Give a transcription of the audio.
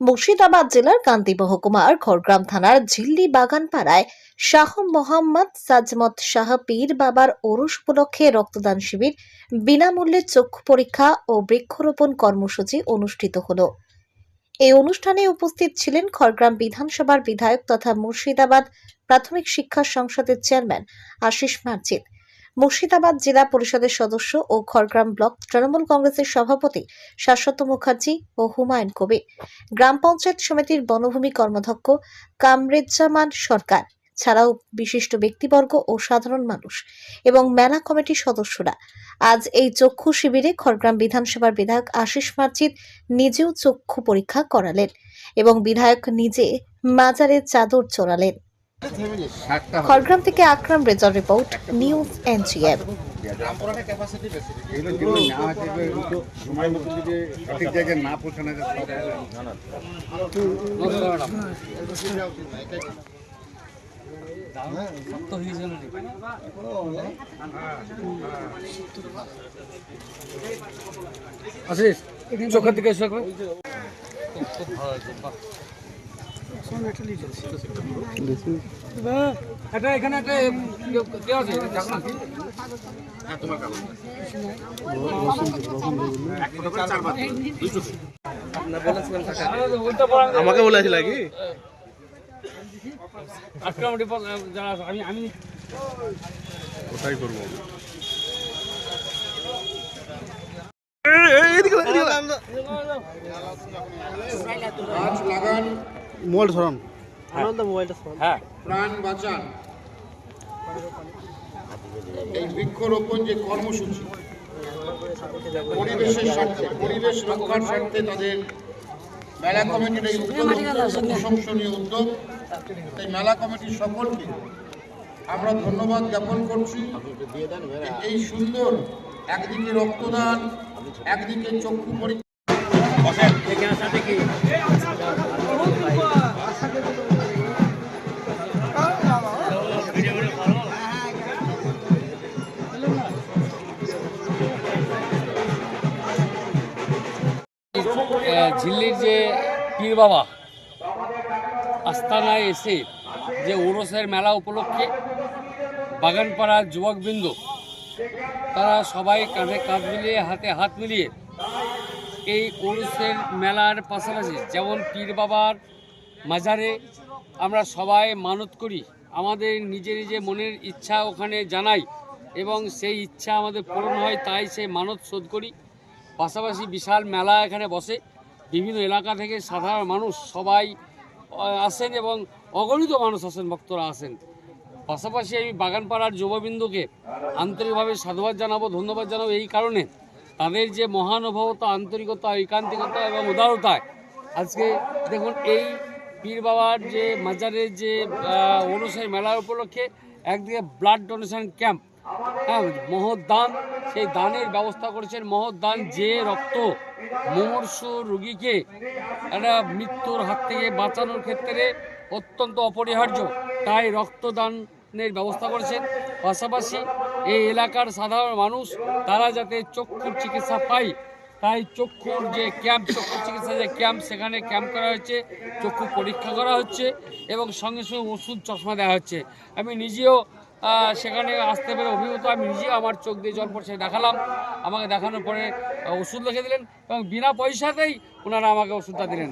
মুর্শিদাবাদ জেলার কান্তি মহকুমার খড়গ্রাম থানার ঝিল্লি বাগানপাড়ায় শাহ মোহাম্মদ সাজমত শাহ পীর বাবার ওরস উপলক্ষে রক্তদান শিবির, বিনামূল্যে চক্ষু পরীক্ষা ও বৃক্ষরোপণ কর্মসূচি অনুষ্ঠিত হলো। এই অনুষ্ঠানে উপস্থিত ছিলেন খড়গ্রাম বিধানসভার বিধায়ক তথা মুর্শিদাবাদ প্রাথমিক শিক্ষা সংসদের চেয়ারম্যান আশিস মার্জিত। মুর্শিদাবাদ জেলা পরিষদের সদস্য ও খড়গ্রাম ব্লক তৃণমূল কংগ্রেসের সভাপতি শাশ্বত মুখার্জি ও হুমায়ুন কবির। গ্রাম পঞ্চায়েত সমিতির বনভূমি কর্মাধ্যক্ষ কামরেজ্জামান সরকার ছাড়াও বিশিষ্ট ব্যক্তিবর্গ ও সাধারণ মানুষ এবং মেলা কমিটির সদস্যরা। আজ এই চক্ষু শিবিরে খড়গ্রাম বিধানসভার বিধায়ক আশিস মার্জিত নিজেও চক্ষু পরীক্ষা করালেন এবং বিধায়ক নিজে মাজারে চাদর চড়ালেন। খড়গ্রাম থেকে আকরাম রেজার রিপোর্ট নিউজ তাহলে আশিস চোখের দিকে। এখানে একটা ইয়ে দেওয়া আছে। আমাকে বলেছিল কি? আমি আমি ওটাই করব? লাগান মোবাইল সরান হ্যাঁ। প্রাণ বাঁচান। এই বৃক্ষরোপণ যে কর্মসূচি পরিবেশের স্বার্থে পরিবেশ রক্ষার স্বার্থে তাদের মেলা কমিটির এই উদ্যোগ প্রশংসনীয় উদ্যোগ তাই মেলা কমিটির সকলকে আমরা ধন্যবাদ জ্ঞাপন করছি। এই সুন্দর একদিকে রক্তদান একদিকে চক্ষু পরীক্ষা ঝিল্লির যে পীর বাবা আস্তানায় এসে যে ওরসের মেলা উপলক্ষে বাগানপাড়ার যুবকবৃন্দ, তারা সবাই কাঁধে কাঁধ মিলিয়ে, হাতে হাত মিলিয়ে এই ওরসের মেলার পাশাপাশি যেমন পীর বাবার মাজারে আমরা সবাই মানত করি, আমাদের নিজে নিজে মনের ইচ্ছা ওখানে জানাই এবং সেই ইচ্ছা আমাদের পূরণ হয়, তাই সেই মানত শোধ করি। পাশাপাশি বিশাল মেলা এখানে বসে। বিভিন্ন এলাকা থেকে সাধারণ মানুষ সবাই আসেন এবং অগণিত মানুষ আসেন, ভক্তরা আসেন। পাশাপাশি আমি বাগানপাড়ার যুববিন্দুকে আন্তরিকভাবে সাধুবাদ জানাব, ধন্যবাদ জানাব। এই কারণে তাদের যে মহানুভবতা, আন্তরিকতা, ঐকান্তিকতা এবং উদারতায় আজকে দেখুন এই পীর বাবার যে মাজারের যে অনুসারী মেলার উপলক্ষে একদিকে ব্লাড ডোনেশন ক্যাম্প হ্যাঁ মহৎ দান, সেই দানের ব্যবস্থা করেছেন মহৎ দান যে রক্ত মুমূর্ষু রুগীকে একটা মৃত্যুর হাত থেকে বাঁচানোর ক্ষেত্রে অত্যন্ত অপরিহার্য, তাই রক্তদানের ব্যবস্থা করেছেন। পাশাপাশি এই এলাকার সাধারণ মানুষ, তারা যাতে চক্ষুর চিকিৎসা পায়, তাই চক্ষুর যে ক্যাম্প চক্ষু চিকিৎসা যে ক্যাম্প, সেখানে ক্যাম্প করা হচ্ছে, চক্ষু পরীক্ষা করা হচ্ছে এবং সঙ্গে সঙ্গে ওষুধ চশমা দেওয়া হচ্ছে। আমি নিজেও সেখানে আসতে পেরে অভিভূত আমি নিজে আমার চোখ দিয়ে জল পড়ছে, দেখালাম। আমাকে দেখানোর পরে ওষুধ লিখে দিলেন এবং বিনা পয়সাতেই ওনারা আমাকে ওষুধটা দিলেন।